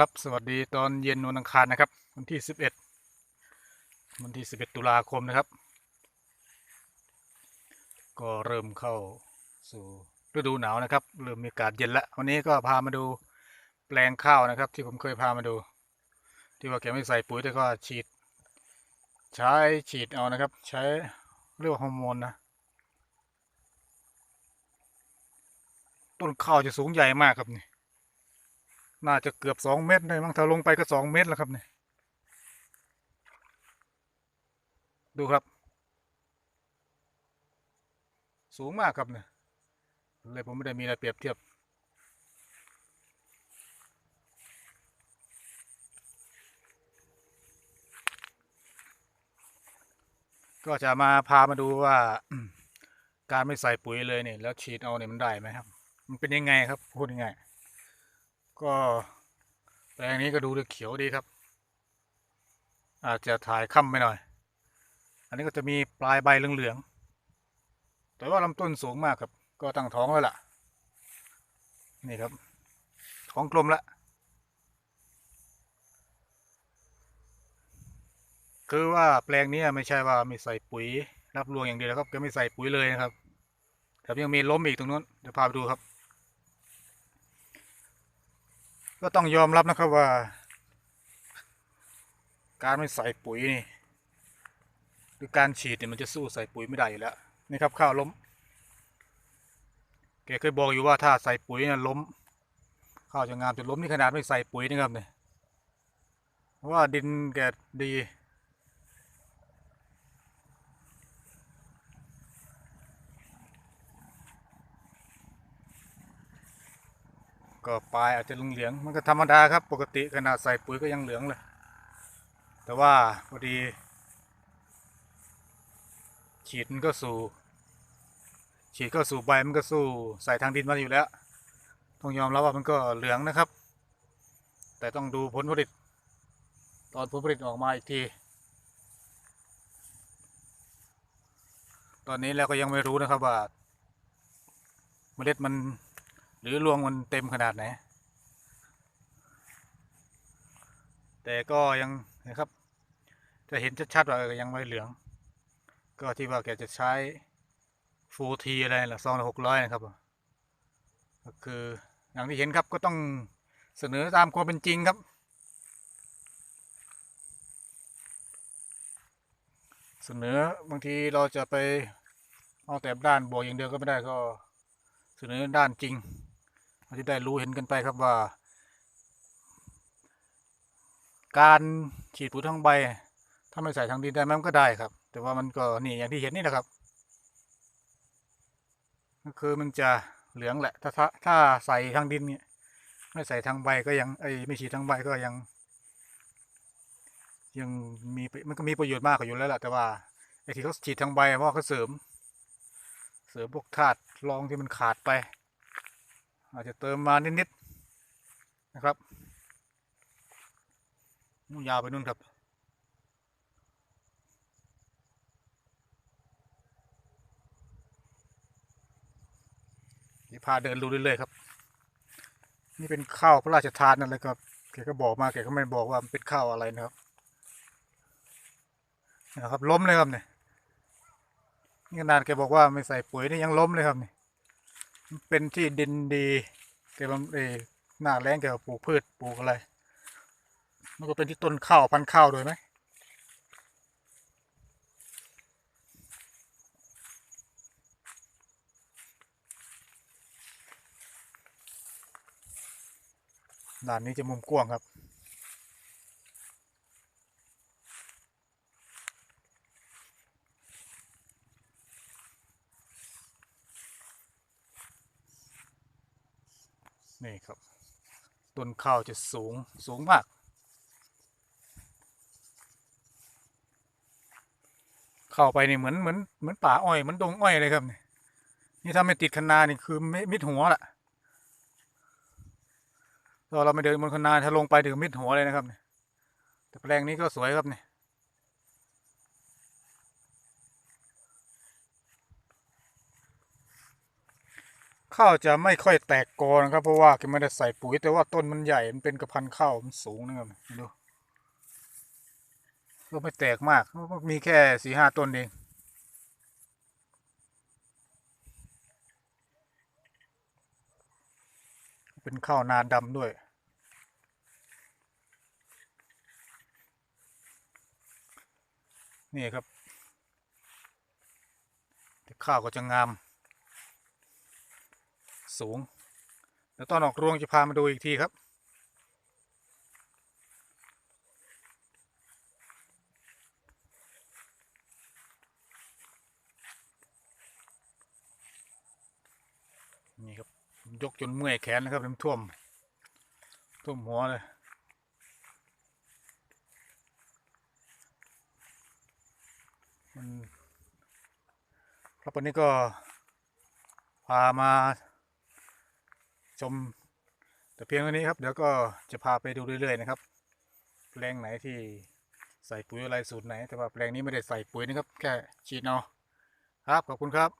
ครับสวัสดีตอนเย็นวันอังคารนะครับ วันที่11วันที่11ตุลาคมนะครับ ก็เริ่มเข้าสู่ฤดูหนาวนะครับเริ่มมีอากาศเย็นแล้ววันนี้ก็พามาดูแปลงข้าวนะครับ ที่ผมเคยพามาดู ที่ว่าแกไม่ใส่ปุ๋ยแต่ก็ฉีด ใช้ฉีดเอานะครับ ใช้เรียกว่าฮอร์โมนนะต้นข้าวจะสูงใหญ่มากครับนี่ น่าจะเกือบสองเมตรได้มั้งถ้าลงไปก็สองเมตรแล้วครับเนี่ยดูครับ สูงมากครับเนี่ยเลยผมไม่ได้มีอะไรเปรียบเทียบ ก็จะมาพามาดูว่าการไม่ใส่ปุ๋ยเลยเนี่ยแล้วฉีดเอาเนี่ยมันได้ไหมครับ มันเป็นยังไงครับพูดยังไง ก็แปลงนี้ก็ดูเขียวดีครับ อาจจะถ่ายค่ำไปหน่อย อันนี้ก็จะมีปลายใบเหลืองๆ แต่ว่าลำต้นสูงมากครับ ก็ตั้งท้องแล้วล่ะ นี่ครับ ท้องกลมล้วคือว่าแปลงนี้ไม่ใช่ว่าไม่ใส่ปุ๋ยรับรวงอย่างเดียวครับ ก็ไม่ใส่ปุ๋ยเลยนะครับแต่ยังมีล้มอีกตรงนู้น เดี๋ยวพาไปดูครับ ก็ต้องยอมรับนะครับว่า การไม่ใส่ปุ๋ยนี่หรือการฉีดเนี่ยมันจะสู้ใส่ปุ๋ยไม่ได้อยู่แล้วนี่ครับข้าวล้ม แกเคยบอกอยู่ว่าถ้าใส่ปุ๋ยนี่ล้ม ข้าวจะงามจะล้มนี่ขนาดไม่ใส่ปุ๋ยนะครับเนี่ยว่าดินแกดี ก็ปลายอาจจะเหลืองๆมันก็ธรรมดาครับ ปกติขนาดใส่ปุ๋ยก็ยังเหลืองเลย แต่ว่าพอดี ฉีดมันก็สู่ ฉีดก็สู่ใบมันก็สู้ใส่ทางดินมาอยู่แล้ว ต้องยอมรับว่ามันก็เหลืองนะครับ แต่ต้องดูผลผลิต ตอนผลผลิตออกมาอีกที ตอนนี้แล้วก็ยังไม่รู้นะครับว่าเมล็ดมัน หรือรวงมันเต็มขนาดไหน แต่ก็ยังนะครับ จะเห็นชัดๆว่ายังไม่เหลือง ก็ที่ว่าแกจะใช้ฟูทีอะไรล่ะซองละหกร้อยนะครับก็คืออย่างที่เห็นครับก็ต้องเสนอตามความเป็นจริงครับ เสนอบางทีเราจะไปเอาแต่ด้านบวกอย่างเดียวก็ไม่ได้ก็เสนอด้านจริง จะได้รู้เห็นกันไปครับว่า การฉีดปุ๋ยทางใบ ถ้าไม่ใส่ทางดินได้ไหมมันก็ได้ครับ แต่ว่ามันก็นี่อย่างที่เห็นนี่แหละครับ ก็คือมันจะเหลืองแหละถ้าถ้าถ้าใส่ทางดินเนี่ยไม่ใส่ทางใบก็ยังไอ้ไม่ฉีดทางใบก็ยัง ยังมีมันก็มีประโยชน์มากกว่าอยู่แล้วแหละแต่ว่าไอ้ที่เขาฉีดทางใบเพราะเขาเสริม เสริมพวกธาตุรองที่มันขาดไป อาจจะเติมมานิดๆนะครับนู่นยาวไปนู่นครับ นี่พาเดินดูเรื่อยๆครับ นี่เป็นข้าวพระราชทานนั่นเลยครับแกก็บอกมาแกก็ไม่บอกว่ามันเป็นข้าวอะไรนะครับนะครับล้มเลยครับเนี่ยนี่ขนาดแกบอกว่าไม่ใส่ปุ๋ยนี่ยังล้มเลยครับเนี่มัน เป็นที่ดินดีแกบำเออหน้าแรงแกก็ปลูกพืชปลูกอะไรมันก็เป็นที่ต้นข้าวพันธุ์ข้าวด้วยไหมด่านนี้จะมุมกว้างครับ นี่ครับต้นข้าวจะสูงสูงมาก เข้าไปนี่เหมือนเหมือนเหมือนป่าอ้อยเหมือนดงอ้อยเลยครับนี่นี่ถ้าไม่ติดคนานี่คือไม่มิดหัวละถ้าเราไม่เดินบนคันนาถ้าลงไปถึงมิดหัวเลยนะครับแต่แปลงนี้ก็สวยครับนี่ ข้าวจะไม่ค่อยแตกกอนะครับ เพราะว่าแกไม่ได้ใส่ปุ๋ย แต่ว่าต้นมันใหญ่มันเป็นกระพันข้าวมันสูงนะครับดูก็ไม่แตกมากมีแค่สี่ห้าต้นเองเป็นข้าวนาดำด้วยนี่ครับข้าวก็จะงาม สูงแล้วตอนออกรวงจะพามาดูอีกทีครับ นี่ครับ ยกจนเมื่อยแขนนะครับน้ำท่วม ท่วมหัวเลยมันครับวันนี้ก็พามา ชม แต่เพียงเท่านี้ครับ เดี๋ยวก็จะพาไปดูเรื่อยๆนะครับแปลงไหนที่ใส่ปุ๋ยอะไรสูตรไหน แต่ว่าแปลงนี้ไม่ได้ใส่ปุ๋ยนะครับ แค่ฉีดเนาะครับขอบคุณครับ